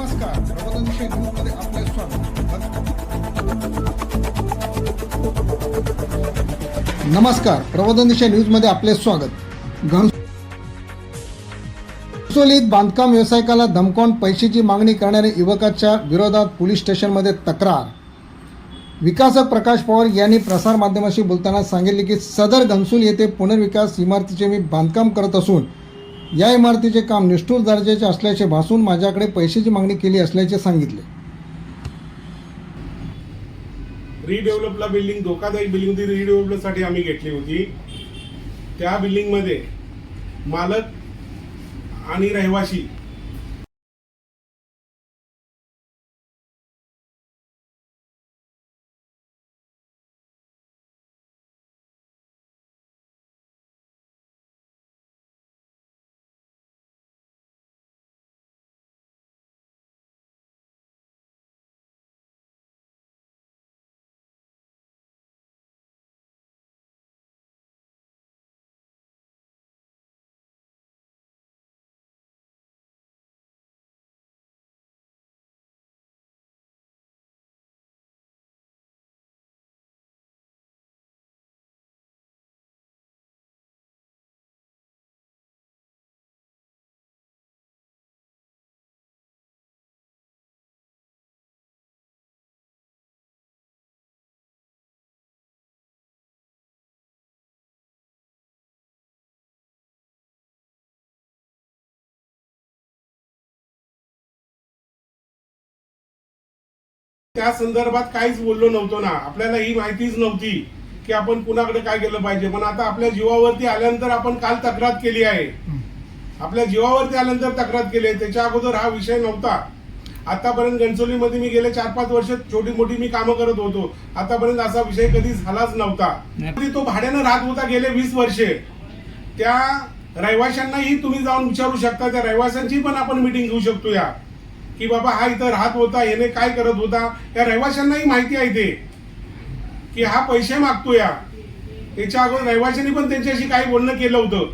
नमस्कार. प्रबोधन न्यूजमध्ये आपले स्वागत. नमस्कार. प्रबोधनविषयी न्यूजमध्ये आपले स्वागत. घनसोलीत बांधकाम व्यावसायिकाला धमकावून पैशाची मागणी करणाऱ्या युवकाच्या विरोधात पोलीस स्टेशनमध्ये तक्रार. विकासक प्रकाश पवार यांनी प्रसारमाध्यमाशी बोलताना सांगितले की सदर घनसूल येथे पुनर्विकास इमारतीचे मी बांधकाम करत असून या इमारतीचे काम निष्ठूर दर्जाचे असल्याचे भासून माझ्याकडे पैशाची मागणी केली असल्याचे सांगितले. रिडेव्हलपला बिल्डिंग धोकादायक बिल्डिंग होती. रिडेव्हलपसाठी आम्ही घेतली होती. त्या बिल्डिंगमध्ये मालक आणि रहिवाशी त्या संदर्भात काहीच बोललो नव्हतो ना. आपल्याला ही माहितीच नव्हती की आपण कुणाकडे काय केलं पाहिजे. पण आता आपल्या जीवावरती आल्यानंतर आपण काल तक्रार केली आहे. आपल्या जीवावरती आल्यानंतर तक्रार केली आहे. त्याच्या अगोदर हा विषय नव्हता. आतापर्यंत गणचोलीमध्ये मी गेले चार पाच वर्ष छोटी मोठी मी कामं करत होतो. आतापर्यंत असा विषय कधी झालाच नव्हता. तो भाड्यानं राहत होता गेले वीस वर्षे. त्या रहिवाशांनाही तुम्ही जाऊन विचारू शकता. त्या रहिवाशांची पण आपण मिटिंग घेऊ शकतो या. की बाबा हा इथं राहत होता याने काय करत होता? या रहिवाशांनाही माहिती आहे ते की हा पैसे मागतो या त्याच्या अगोदर रहिवाशांनी पण त्यांच्याशी काही बोलणं केलं होतं.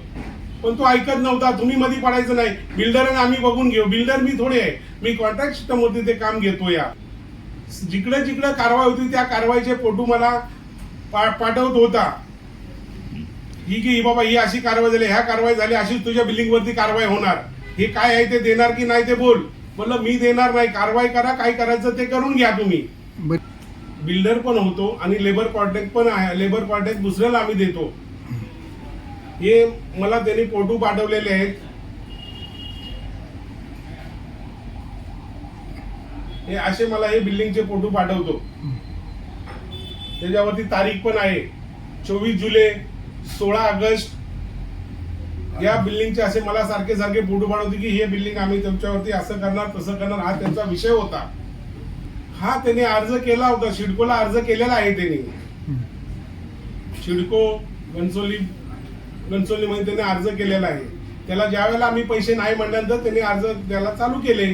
पण तो ऐकत नव्हता तुम्ही मध्ये पडायचं नाही. बिल्डर आम्ही बघून घेऊ. बिल्डर मी थोडे आहे. मी कॉन्ट्रॅक्ट सिस्टम वरती ते काम घेतो या जिकडे जिकडे कारवाई होती त्या कारवाईचे फोटो मला पा- पाठवत होता. ही की ही बाबा ही अशी कारवाई झाली ह्या कारवाई झाली अशीच तुझ्या बिल्डिंग वरती कारवाई होणार. हे काय आहे ते देणार की नाही ते बोल. म्हणलं मी देणार नाही कारवाई करा काय करायचं ते करून घ्या तुम्ही. बिल्डर पण होतो आणि लेबर कॉन्ट्रॅक्ट पण आहे लेबर कॉन्ट्रॅक्ट दुसऱ्याला आम्ही देतो. हे मला त्यांनी फोटो पाठवलेले आहेत. हे असे मला हे बिल्डिंगचे फोटो पाठवतो. त्याच्यावरती तारीख पण आहे. चोवीस जुलै सोळा ऑगस्ट या बिल्डिंगचे असे मला सारखे सारखे फोटो पाठवते की हे बिल्डिंग आम्ही तुमच्यावरती असं करणार तसं करणार हा त्यांचा विषय होता. हा त्यांनी अर्ज केला होता सिडकोला अर्ज केलेला आहे त्यांनी. सिडको गणसोली गणसोली मध्ये त्यांनी अर्ज केलेला आहे. त्याला ज्या वेळेला आम्ही पैसे नाही म्हणल्यानंतर त्यांनी अर्ज द्यायला चालू केले.